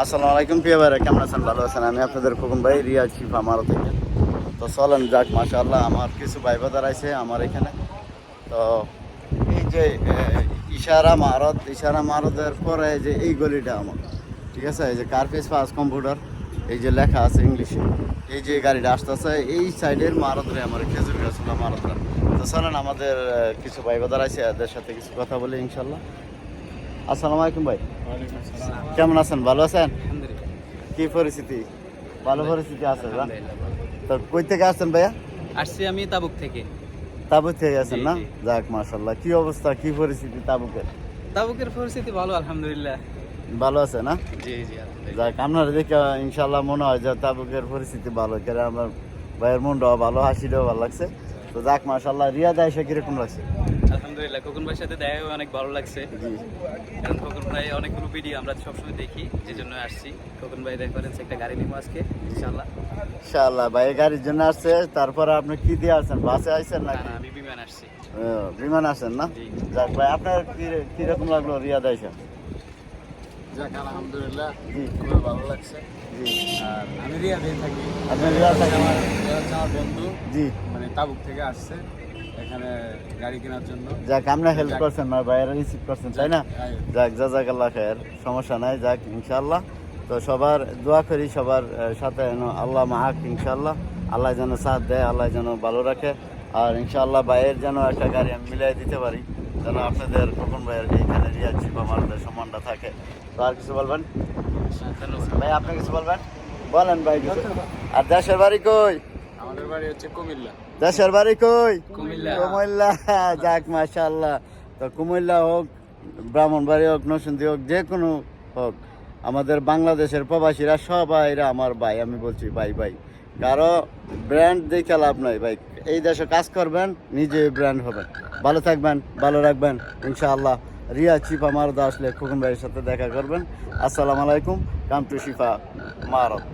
আসসালামু আলাইকুম প্রিয় কেমন আছেন? ভালো আছেন? আমি আপনাদের খোকন ভাই রিয়াজ শিফা মারো থেকে। তো চলেন যাক, মাশাআল্লাহ, আমার কিছু ভাই বাদার আছে আমার এখানে। তো এই যে ইশারা মারত ইশারা মারতের পরে যে এই গলিটা আমার, ঠিক আছে? এই যে কার্পেস পাস কম্পিউটার, এই যে লেখা আছে ইংলিশে। এই যে গাড়িটা আসতেছে, এই সাইডের মারতরে আমার খেজুর গাছ মারতরা তো চলেন, আমাদের কিছু ভাই বাদার আছে, এদের সাথে কিছু কথা বলি ইনশাল্লাহ আসসালামু আলাইকুম ভাই। কেমন আছেন? ভালো আছেন? কি পরিস্থিতি? ভালো পরিস্থিতি আছে তো কই থেকে আসছেন ভাইয়া? আসছি আমি তাবুক থেকে। তাবুক থেকে আছেন না? যাক মাশাল্লাহ কি অবস্থা? কি পরিস্থিতি তাবুকের? তাবুকের পরিস্থিতি ভালো আলহামদুলিল্লাহ। ভালো আছে না? জি জি যাক আপনার দেখে ইনশাল্লাহ মনে হয় যে তাবুকের পরিস্থিতি ভালো। কারণ আমার ভাইয়ের মনটাও ভালো হাসিটাও ভালো লাগছে। তো যাক মাশাল্লাহ রিয়াদা এসে কীরকম লাগছে? আলহামদুলিল্লাহ খোকন ভাইয়ের সাথে দেখা হয়ে অনেক ভালো লাগছে। জি। কারণ খোকন ভাই অনেকগুলো ভিডিও আমরা সবসময় দেখি যে জন্য আসছি। খোকন ভাই রেফারেন্স একটা গাড়ি নিবো আজকে ইনশাল্লাহ ইনশাল্লাহ ভাই গাড়ির জন্য আসছে তারপরে আপনি কি দিয়ে আসছেন বাসে আসছেন না, না, আমি বিমান আসছি। বিমান আসেন না? জি। যাক ভাই আপনার কি কীরকম লাগল রিয়াদা এসে যাক আলহামদুলিল্লাহ জি। খুবই ভালো লাগছে। জি। আর আমি রিয়াদেই থাকি। আপনি রিয়াদ থাকেন? আমার বন্ধু জি। মানে তাবুক থেকে আসছে। গাড়ি কেনার জন্য। যাক আপনি হেল্প করছেন আমার ভাইয়েরা রিসিভ করছেন তাই না? যাক জাজাক আল্লাহ খায়ের সমস্যা নাই যাক ইনশাল্লাহ তো সবার দোয়া করি সবার সাথে যেন আল্লাহ মাহাক ইনশাল্লাহ আল্লাহ যেন সাথ দেয় আল্লাহ যেন ভালো রাখে। আর ইনশাল্লাহ ভাইয়ের যেন একটা গাড়ি আমি মিলাই দিতে পারি যেন আপনাদের খোকন ভাইয়ের এইখানে রিয়াজ শিব আমাদের সম্মানটা থাকে। তো আর কিছু বলবেন? ভাই আপনি কিছু বলবেন? বলেন ভাই কিছু। আর দেশের বাড়ি কই? আমাদের বাড়ি হচ্ছে কুমিল্লা। দেশের বাড়ি কই? কুমিল্লা। কুমিল্লা যাক মাশাল্লাহ তো কুমিল্লা হোক ব্রাহ্মণবাড়ি হোক নরসিংদী হোক যে কোনো হোক আমাদের বাংলাদেশের প্রবাসীরা সবাইরা আমার ভাই আমি বলছি ভাই ভাই। কারও ব্র্যান্ড দেখে লাভ নাই ভাই। এই দেশে কাজ করবেন নিজে ব্র্যান্ড হবেন। ভালো থাকবেন ভালো রাখবেন ইনশাআল্লাহ। রিয়া চিফা মারদা আসলে খোকন ভাইয়ের সাথে দেখা করবেন। আসসালামু আলাইকুম কাম টু শিফা মারদ।